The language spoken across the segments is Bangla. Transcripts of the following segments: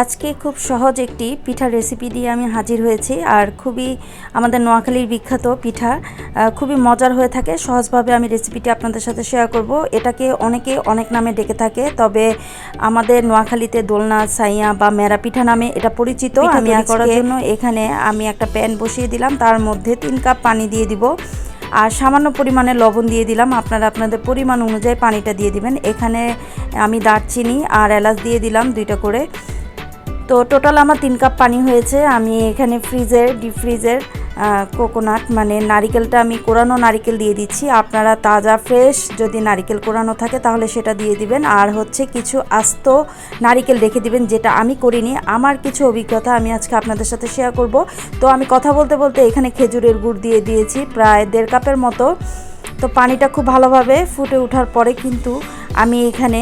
আজকে খুব সহজ একটি পিঠার রেসিপি দিয়ে আমি হাজির হয়েছি। আর খুবই আমাদের নোয়াখালীর বিখ্যাত পিঠা খুবই মজার হয়ে থাকে। সহজভাবে আমি রেসিপিটি আপনাদের সাথে শেয়ার করব। এটাকে অনেকে অনেক নামে ডেকে থাকে তবে আমাদের নোয়াখালীতে দোলনা সাইয়া বা মেরা পিঠা নামে এটা পরিচিত। আমি করার জন্য এখানে আমি একটা প্যান বসিয়ে দিলাম। তার মধ্যে তিন কাপ পানি দিয়ে দিব। আর সামান্য পরিমাণে লবণ দিয়ে দিলাম। আপনারা আপনাদের পরিমাণ অনুযায়ী পানিটা দিয়ে দিবেন। এখানে আমি দারচিনি আর এলাচ দিয়ে দিলাম দুইটা করে। তো টোটাল আমার তিন কাপ পানি হয়েছে। আমি এখানে ফ্রিজের ডিপ ফ্রিজের কোকোনাট মানে নারিকেলটা আমি কোরানো নারিকেল দিয়ে দিচ্ছি। আপনারা তাজা ফ্রেশ যদি নারিকেল কোরানো থাকে তাহলে সেটা দিয়ে দিবেন। আর হচ্ছে কিছু আস্ত নারিকেল রেখে দিবেন, যেটা আমি করিনি। আমার কিছু অভিজ্ঞতা আমি আজকে আপনাদের সাথে শেয়ার করব। তো আমি কথা বলতে বলতে এখানে খেজুরের গুড় দিয়ে দিয়েছি, প্রায় দেড় কাপের মতো। তো পানিটা খুব ভালোভাবে ফুটে ওঠার পরে কিন্তু আমি এখানে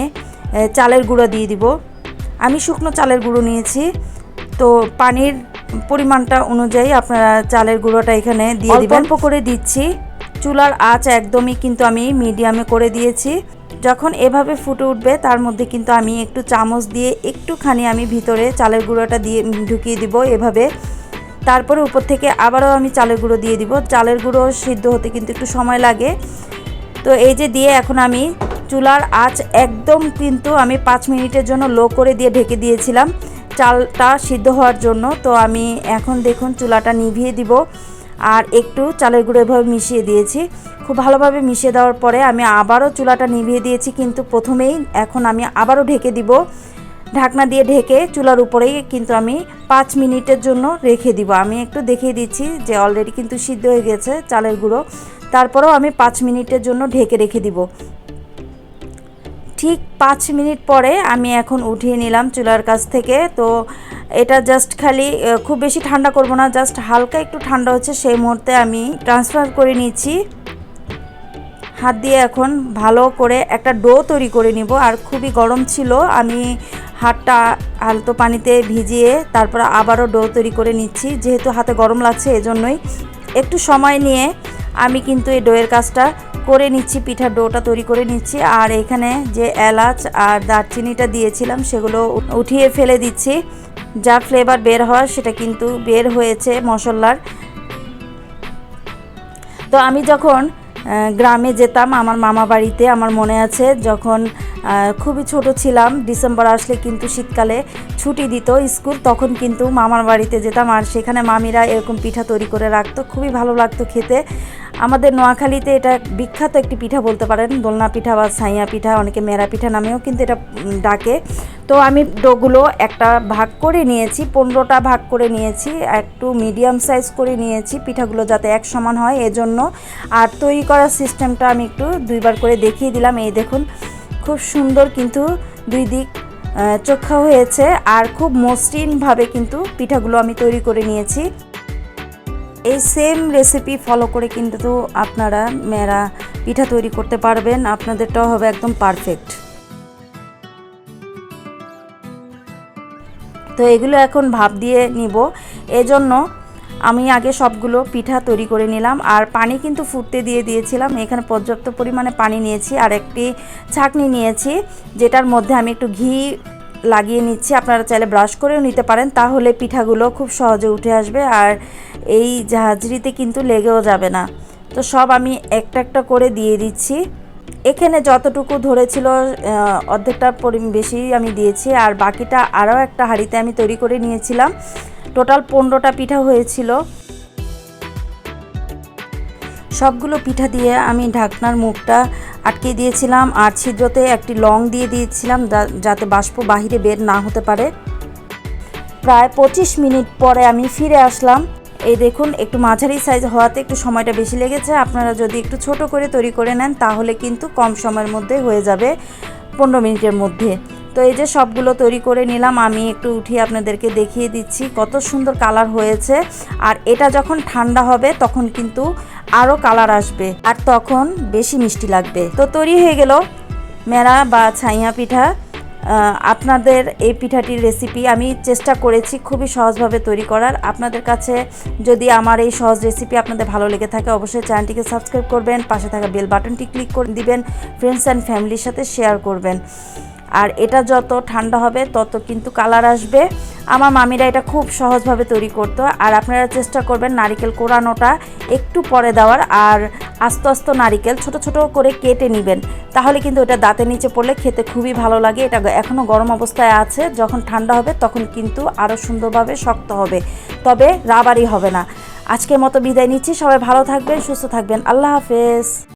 চালের গুঁড়ো দিয়ে দিব। আমি শুকনো চালের গুঁড়ো নিয়েছি। তো পানির পরিমাণটা অনুযায়ী আপনারা চালের গুঁড়োটা এখানে দিয়ে দিবেন। অল্প করে দিচ্ছি। চুলার আঁচ একদমই কিন্তু আমি মিডিয়ামে করে দিয়েছি। যখন এভাবে ফুটে উঠবে তার মধ্যে কিন্তু আমি একটু চামচ দিয়ে একটুখানি আমি ভিতরে চালের গুঁড়োটা দিয়ে ঢুকিয়ে দিব এভাবে। তারপরে উপর থেকে আবারও আমি চালের গুঁড়ো দিয়ে দিব। চালের গুঁড়ো সিদ্ধ হতে কিন্তু একটু সময় লাগে। তো এই যে দিয়ে এখন আমি চুলার আঁচ একদম কিন্তু আমি পাঁচ মিনিটের জন্য লো করে দিয়ে ঢেকে দিয়েছিলাম। চালটা সিদ্ধ হওয়ার জন্য। তো আমি এখন দেখুন চুলাটা নিভিয়ে দিব। আর একটু চালের গুঁড়ো এভাবে মিশিয়ে দিয়েছি। খুব ভালোভাবে মিশিয়ে দেওয়ার পরে আমি আবারও চুলাটা নিভিয়ে দিয়েছি। কিন্তু প্রথমেই এখন আমি আবারও ঢেকে দিব। ঢাকনা দিয়ে ঢেকে চুলার উপরেই কিন্তু আমি পাঁচ মিনিটের জন্য রেখে দিব। আমি একটু দেখিয়ে দিচ্ছি যে অলরেডি কিন্তু সিদ্ধ হয়ে গেছে চালের গুঁড়ো। তারপরেও আমি পাঁচ মিনিটের জন্য ঢেকে রেখে দিব। ঠিক পাঁচ মিনিট পরে আমি এখন উঠিয়ে নিলাম চুলার কাছ থেকে। তো এটা জাস্ট খালি খুব বেশি ঠান্ডা করব না জাস্ট হালকা একটু ঠান্ডা হচ্ছে সেই মুহূর্তে আমি ট্রান্সফার করে নিচ্ছি। হাত দিয়ে এখন ভালো করে একটা ডো তৈরি করে নিব। আর খুবই গরম ছিল, আমি হাতটা আলতো পানিতে ভিজিয়ে তারপর আবারও ডো তৈরি করে নিচ্ছি। যেহেতু হাতে গরম লাগছে, এজন্যই। একটু সময় নিয়ে আমি কিন্তু এই ডোয়ের কাজটা করে নিচ্ছি, পিঠার ডোটা তৈরি করে নিচ্ছি। আর এখানে যে এলাচ আর দারচিনিটা দিয়েছিলাম, সেগুলো উঠিয়ে ফেলে দিচ্ছি। যা ফ্লেভার বের হওয়ার, সেটা কিন্তু বের হয়েছে মশলার। তো আমি যখন গ্রামে যেতাম, আমার মামা বাড়িতে আমার মনে আছে, যখন খুবই ছোট ছিলাম, ডিসেম্বর আসলে কিন্তু শীতকালে ছুটি দিত স্কুল, তখন কিন্তু মামার বাড়িতে যেতাম আর সেখানে মামিরা এরকম পিঠা তৈরি করে রাখতো, খুবই ভালো লাগতো খেতে। আমাদের নোয়াখালীতে এটা বিখ্যাত একটি পিঠা বলতে পারেন, দোলনা পিঠা বা সাইয়া পিঠা, অনেকে মেরা পিঠা নামেও কিন্তু এটা ডাকে। তো আমি ডোগুলো একটা ভাগ করে নিয়েছি, পনেরোটা ভাগ করে নিয়েছি, একটু মিডিয়াম সাইজ করে নিয়েছি পিঠাগুলো যাতে এক সমান হয়, এজন্য। আর তৈরি করার সিস্টেমটা আমি একটু দুইবার করে দেখিয়ে দিলাম, এই দেখুন। খুব সুন্দর কিন্তু দুই দিক চোখা হয়েছে আর খুব মসৃণভাবে কিন্তু পিঠাগুলো আমি তৈরি করে নিয়েছি। এই সেম রেসিপি ফলো করে কিন্তু আপনারা মেয়েরা পিঠা তৈরি করতে পারবেন। আপনাদেরটাও হবে একদম পারফেক্ট তো এগুলো এখন ভাপ দিয়ে নিব। এজন্য আমি আগে সবগুলো পিঠা তৈরি করে নিলাম আর পানি কিন্তু ফুটতে দিয়ে দিয়েছিলাম। এখানে পর্যাপ্ত পরিমাণে পানি নিয়েছি আর একটি ছাঁকনি নিয়েছি, যেটার মধ্যে আমি একটু ঘি লাগিয়ে নিচ্ছি। আপনারা চাইলে ব্রাশ করেও নিতে পারেন, তাহলে পিঠাগুলো খুব সহজে উঠে আসবে আর এই জাহাজরিতে কিন্তু লেগেও যাবে না। তো সব আমি একটা একটা করে দিয়ে দিচ্ছি। এখানে যতটুকু ধরেছিল অর্ধেকটা পরি- বেশি আমি দিয়েছি আর বাকিটা আরও একটা হাঁড়িতে আমি তৈরি করে নিয়েছিলাম। টোটাল পনেরোটা পিঠা হয়েছিল। সবগুলো পিঠা দিয়ে আমি ঢাকনার মুখটা আটকে দিয়েছিলাম আর ছিদ্রতে একটি লং দিয়ে দিয়েছিলাম যাতে বাষ্প বাহিরে বের না হতে পারে। প্রায় পঁচিশ মিনিট পরে আমি ফিরে আসলাম। এই দেখুন, একটু মাঝারি সাইজ হওয়াতে একটু সময়টা বেশি লেগেছে। আপনারা যদি একটু ছোট করে তৈরি করে নেন, তাহলে কিন্তু কম সময়ের মধ্যে হয়ে যাবে পনেরো মিনিটের মধ্যে। তো এই যে সবগুলো তৈরি করে নিলাম, আমি একটু উঠিয়ে আপনাদেরকে দেখিয়ে দিচ্ছি কত সুন্দর কালার হয়েছে। আর এটা যখন ঠান্ডা হবে, তখন কিন্তু আরও কালার আসবে আর তখন বেশি মিষ্টি লাগবে। তো তৈরি হয়ে গেল মেরা বা ছাইয়া পিঠা। আপনাদের এই পিঠাটির রেসিপি আমি চেষ্টা করেছি খুবই সহজভাবে তৈরি করার। আপনাদের কাছে যদি আমার এই সহজ রেসিপি আপনাদের ভালো লেগে থাকে, অবশ্যই চ্যানেলটিকে সাবস্ক্রাইব করবেন, পাশে থাকা বেল বাটনটি ক্লিক করে দিবেন ফ্রেন্ডস অ্যান্ড ফ্যামিলির সাথে শেয়ার করবেন। আর এটা যত ঠান্ডা হবে, তত কিন্তু কালার আসবে। আমার মামিরা এটা খুব সহজভাবে তৈরি করতো। আর আপনারা চেষ্টা করবেন নারিকেল কোরানোটা একটু পরে দেওয়ার। আর আস্তে আস্তে নারিকেল ছোট ছোট করে কেটে নেবেন। তাহলে কিন্তু এটা দাঁতের নিচে পড়লে খেতে খুবই ভালো লাগে। এটা এখনও গরম অবস্থায় আছে। যখন ঠান্ডা হবে, তখন কিন্তু আরও সুন্দরভাবে শক্ত হবে। তবে রাবারই হবে না। আজকের মতো বিদায় নিচ্ছি। সবাই ভালো থাকবেন, সুস্থ থাকবেন। আল্লাহ হাফেজ।